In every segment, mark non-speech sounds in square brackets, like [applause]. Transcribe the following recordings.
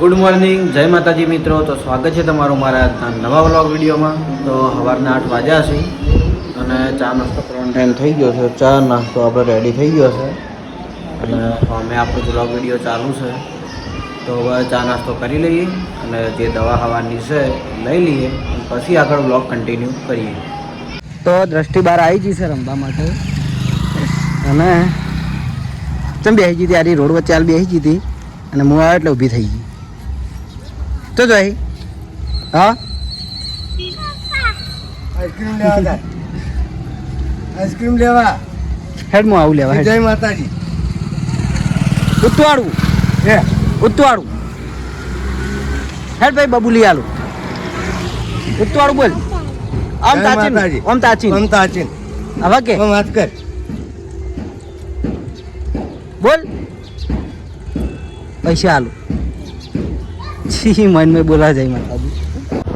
Good morning જય માતાજી મિત્રો. તો સ્વાગત છે તમારું મારા નવા વ્લોગ વિડીયોમાં. તો સવારના આઠ વાગ્યા છે અને ચા નાસ્તો કરવાનો ટાઈમ થઈ ગયો છે. ચા નાસ્તો આપણે રેડી થઈ ગયો છે. અને અમે આપણો વ્લોગ વીડિયો ચાલુ છે. તો હવે ચા નાસ્તો કરી લઈએ અને જે દવા ખાવાની છે લઈ લઈએ પછી આગળ વ્લોગ કન્ટિન્યુ કરીએ. તો દ્રષ્ટિ બહાર આવી ગઈ છે રમવા માટે. અને ચમ બેસી ગઈ હતી આ રોડ વચ્ચે હાલ બેસી ગઈ હતી. અને હું આવ્યો એટલે ઊભી થઈ ગઈ. તો જોઈ હા? આઈસ્ક્રીમ લેવા જાય આઈસ્ક્રીમ લેવા. હેડ આવું લેવા જય માતાજી. ઉત્તવાળું હે ઉત્તવાળું હેડ ભાઈ બબુલી આલુ. ઉત્તવાળું બોલ. આમ તાચીન. આમ તાચીન. મમતા આચીન હવે કે વાત કર. બોલ. પૈસા આલું. છી મન મેં બોલા જાય માતાજી.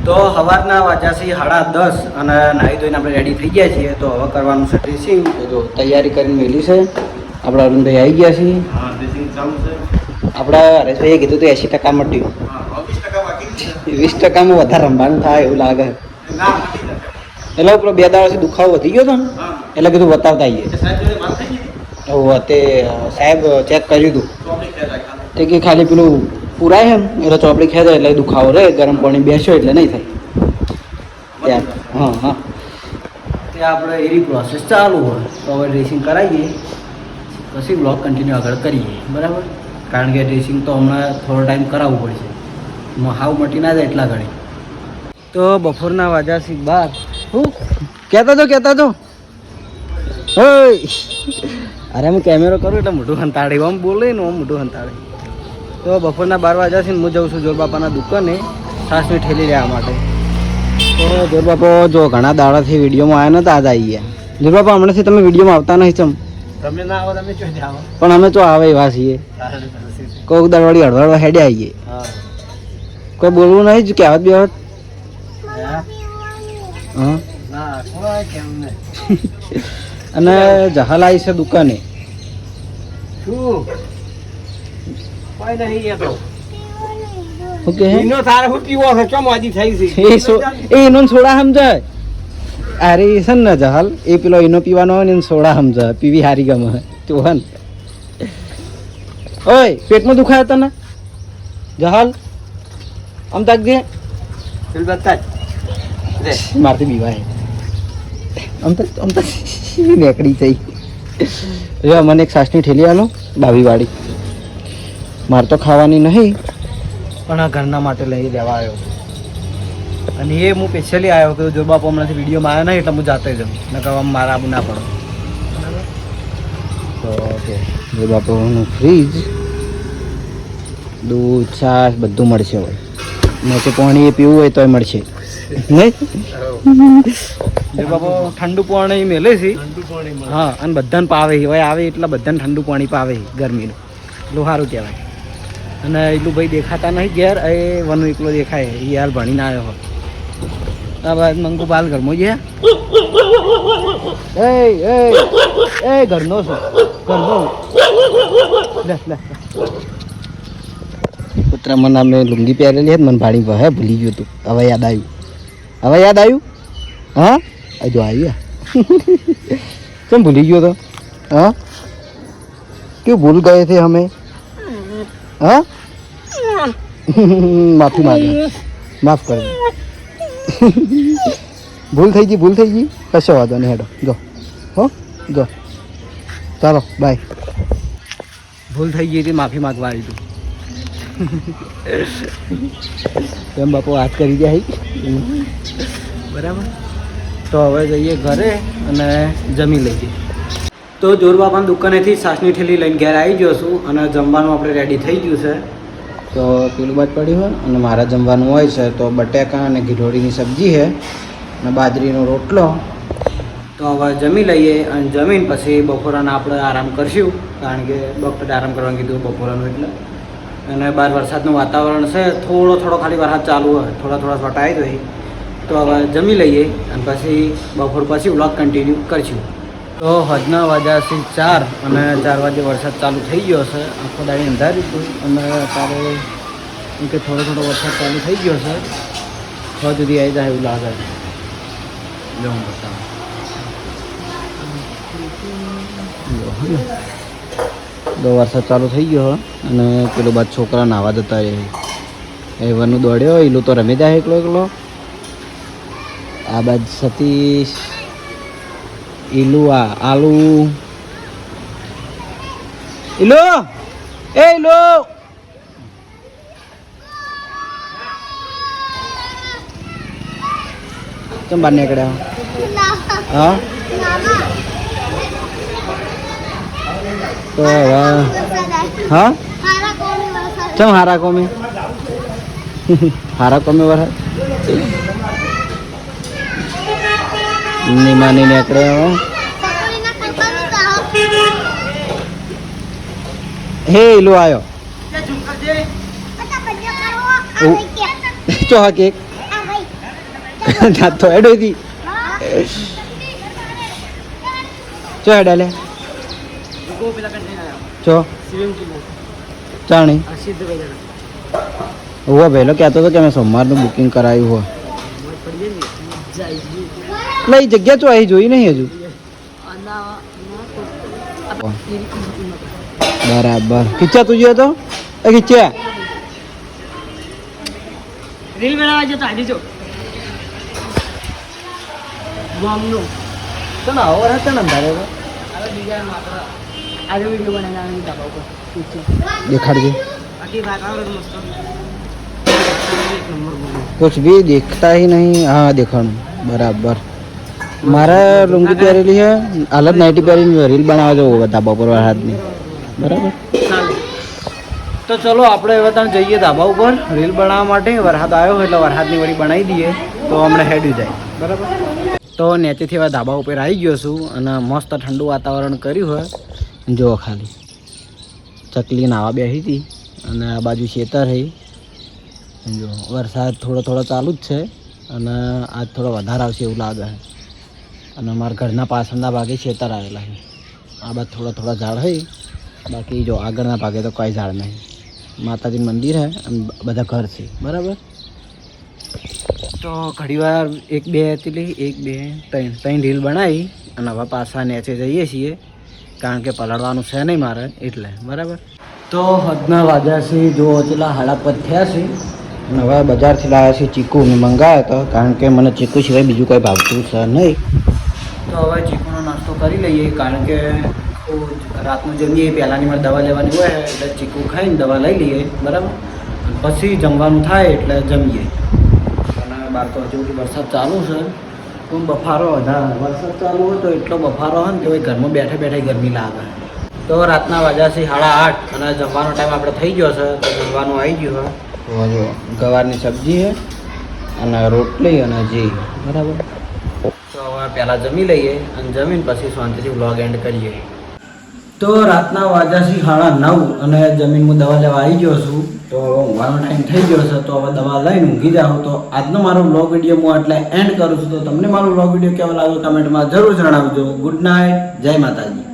તો સવારના વાગ્યા છે સાડા દસ અને નાહી ધોઈને આપણે રેડી થઈ ગયા છીએ તો હવે કરવાનું છે ડ્રેસિંગ જો તૈયારી કરીને મેલી છે. આપણા અરુણભાઈ આવી ગયા છીએ. આપણા હરેશભાઈએ કીધું તો એસી ટકા મટ્યું. વીસ ટકામાં વધારે રમવાનું થાય એવું લાગે. એટલે પેલો બે દાડાથી દુખાવો વધી ગયો હતો ને એટલે કીધું બતાવતા આવીએ. તે સાહેબ ચેક કર્યું હતું. તે કે ખાલી પેલું પુરાય એમ? એટલે ચોપડી ખેંચે એટલે દુખાવો રહે ગરમ પાણી બેસ્યો એટલે નહીં થાય. ત્યાં હા હા. ત્યાં આપણે એની પ્રોસેસ ચાલુ હોય તો હવે ડ્રેસિંગ કરાવીએ. પછી બ્લોક કન્ટિન્યુ આગળ કરીએ બરાબર? કારણ કે ડ્રેસિંગ તો હમણાં થોડો ટાઈમ કરાવવું પડશે. હાવ મટી ના જાય એટલા ઘડી. તો બપોરના વાજા સી બાર. હું? કહેતા છો કહેતા ઓય! અરે હું કેમેરો કરું એટલે મોટું હંતાડી. આમ બોલે ને આમ મોટું હંતાડે. તો બપોરના બાર વાગ્યા છે હું જાઉં છું જોરબાપાના દુકાને. છાસની ઠેલી લેવા માટે. તો જોરબાપો જો ઘણા દાડાથી વિડીયોમાં આવ્યા નતા આજ આવી ગયા જોરબાપા હમણાંથી તમે વિડીયોમાં આવતા નહીં ચમ? તમે ના આવો તમે ક્યાં આવો? પણ અમે તો આવે એવા છીએ. કોક દરવાળી હળવળવા હેડે આવીએ કોઈ બોલવું નહીં જ કહેવત બેવત? [laughs] અને જહાલ આવી છે દુકાને. શું? કોઈ નહીં એ તો. ઓકે એનો તારે હું પીવો છે? કેમ આજી થઈ છે? એ સો એ એનો સોડા સમજાય. અરે એ છે ને જહલ એ પેલો એનો પીવાનો હોય ને એને સોડા સમજાય. પીવી હારી ગમે. તું ઓય પેટમાં દુખાય તને? જહલ આમ તાકજે મારથી બીવાય. આમ તો આમ તો નેકડી થઈ. જો મને એક સાસની ઠેલી આલો બાવી વાળી મારે તો ખાવાની નહીં. પણ આ ઘરના માટે લઈ લેવા આવ્યો. અને એ હું સ્પેશિયલી આવ્યો કે જો બાપુ હમણાંથી વિડીયોમાં માર્યા નહીં એટલે હું જાતે જાઉં ન કરવા મારા આબુ ના પડો. તો ઓકે. જો બાપુનું ફ્રીજ દૂધ છાશ બધું મળશે હવે. મેં પાણી એ પીવું હોય તોય મળશે. ઠંડુ પાણી મેલે છે. પાણી હા અને બધાને પાવે હવે આવે એટલે બધાને ઠંડુ પાણી પાવે ગરમીનું. એટલું સારું કહેવાય. અને એટલું ભાઈ દેખાતા નહીં ઘેર, એ વનુ એકલો દેખાય, એ હાલ ભણીને આવ્યો હોય. આ બાદ મંગુ બાલ ઘરમાં છે. એ એ એ ઘરનો છો. ઘરનો. પુત્ર મને અમે લુંગી પહેરેલી હતી, મને ભાડી હે, ભૂલી ગયું હતું હવે યાદ આવ્યું. હવે યાદ આવ્યું? હા? હજુ આવ્યા કેમ ભૂલી ગયો તો? હા? કેવું ભૂલ ગયે છે અમે? હા? [laughs] માફી માંગે. માફ કરી [laughs] ભૂલ થઈ ગઈ ભૂલ થઈ ગઈ? કશો વાંધો નહીં હેડો. જો. હો? જો. ચાલો બાય ભૂલ થઈ ગઈ હતી માફી માગવા આવી તું [laughs] એમ બાપુ વાત કરી જાય બરાબર. તો હવે જઈએ ઘરે અને જમી લઈ લઈએ. તો જોરબાપાની દુકાનેથી સાસની ઠેલી લઈને ઘેર આવી ગયો છું અને જમવાનું આપણે રેડી થઈ ગયું છે. તો પેલું બાદ પડ્યું હોય અને મારા જમવાનું હોય છે તો બટેકા અને ઘીઢોળીની સબ્જી છે અને બાજરીનો રોટલો. તો હવે જમી લઈએ અને જમીન પછી બપોરાના આપણે આરામ કરશું કારણ કે ડૉક્ટરે આરામ કરવાનું કીધું બપોરાનું એટલે. અને બહાર વરસાદનું વાતાવરણ છે થોડો થોડો ખાલી વરસાદ ચાલુ હોય થોડા થોડા છોટા આવી તો હવે જમી લઈએ અને પછી બપોર પછી વ્લોગ કન્ટિન્યુ કરશું. તો હજના વાગ્યા છે ચાર અને ચાર વાગે વરસાદ ચાલુ થઈ ગયો છે. આખો દાડી અંધારી હતું અને અત્યારે એમ કે થોડો થોડો વરસાદ ચાલુ થઈ ગયો છે. છ સુધી આવી જાય એવું લાગે છે. જો હું બતાવું. તો વરસાદ ચાલુ થઈ ગયો અને પેલું બાદ છોકરા નાવા જતા રહે એ વનુ દોડ્યો એલું તો રમી જાય એકલો એકલો. આ બાદ સતીશ ઈલુ આ આલુ ઈલુ એ ઈલુ કેમ બહાર નીકળ્યા હા તો હા ચમ હારા કોમે હારા કોમે વરસાદ નિમાની નીકળે હવે હે. ઈલો આવ્યો ચો હા કેક [laughs] તો એડો હતી ચો હેડા લે. ચો ચાણી. હુआ પહેલો કહેતો હતો કે મેં સોમવારનું બુકિંગ કરાયું હોય. એ જગ્યા તો અહીં જોઈ નહીં હજુ. બરાબર. ખીચા તું જોયો તો? એ ખીચ્યા. રીલ બનાવવા જતો આજે જો. બોમ્બનું તને આવો રહે તને અંધારે હવે બીજા માત્ર આજે વિડિયો બનાવવાની દેખાડજે. બાકી વાતાવરણ મસ્ત. कुछ भी दिखता ही नहीं हाँ દેખાણું બરાબર મારે લુંગી પહેરેલી છે હાલત નાઇટી પહેરીને રીલ બનાવવા જવું ધાબા ઉપર વરસાદની બરાબર ચાલે તો ચલો આપણે હવે તમે જઈએ ધાબા ઉપર રીલ બનાવવા માટે વરસાદ આવ્યો એટલે વરસાદની વળી બનાવી દઈએ તો હમણાં હેડ્યું જાય બરાબર તો નેચેથી હવે ધાબા ઉપર આવી ગયો છું અને મસ્ત ઠંડુ વાતાવરણ કર્યું હોય જુઓ ખાલી ચકલી નાવા બેસી હતી અને આ બાજુ ખેતર છે જો, વરસાદ થોડો થોડો ચાલુ જ છે અને આજ થોડો વધારે આવશે એવું લાગે છે. અને અમારા ઘરના પાછળના ભાગે ખેતર આવેલા છે. આ બાદ થોડા થોડા ઝાડ હોય બાકી જો આગળના ભાગે તો કાંઈ ઝાડ નહીં. માતાજીનું મંદિર છે અને બધા ઘર છે. બરાબર? તો ઘડીવાર એક બે હતી એક બે ત્રણ ત્રણ રીલ બનાવી અને હવે પાછા નેચે જઈએ છીએ. કારણ કે પલળવાનું છે નહીં મારે એટલે. બરાબર? તો હદના વાગ્યા છે, જો પેલા હાડા પદ થયા છે અને હવે બજારથી લાવ્યા છે ચીકુ મેં મંગાવ્યો હતો કારણ કે મને ચીકુ સિવાય બીજું કંઈ ભાવતું છે નહીં. તો હવે ચીકુનો નાસ્તો કરી લઈએ, કારણ કે રાતનું જમીએ, પહેલાંની મારે દવા લેવાની હોય, એટલે ચીકુ ખાઈને દવા લઈ લઈએ, બરાબર? પછી જમવાનું થાય એટલે જમીએ. અને બાર તો હજુ વરસાદ ચાલુ છે. પણ બફારો વધારે વરસાદ ચાલુ હોય તો એટલો બફારો હોય ને કે ભાઈ ઘરમાં બેઠે બેઠે ગરમી લાગે. તો રાતના વાગ્યા છે સાડા આઠ, અને જમવાનો ટાઈમ આપણે થઈ ગયો છે, તો જમવાનું આવી ગયું હોય તો જો ગવારની સબ્જી છે અને રોટલી અને જી બરાબર? તો હવે પહેલાં જમી લઈએ અને જમીન પછી શાંતિથી વ્લોગ એન્ડ કરીએ. તો રાતના વાગ્યા છે સાડા નવ અને જમીન હું દવા લેવા આવી ગયો છું. તો ઊંઘવાનો ટાઈમ થઈ ગયો છે, તો હવે દવા લઈને ઊંઘી જાઉં. તો આજનો મારો વ્લોગ વીડિયો હું એટલે એન્ડ કરું છું. તો તમને મારો વ્લોગ વીડિયો કેવો લાગ્યો કમેન્ટમાં જરૂર જણાવજો. ગુડ નાઇટ જય માતાજી.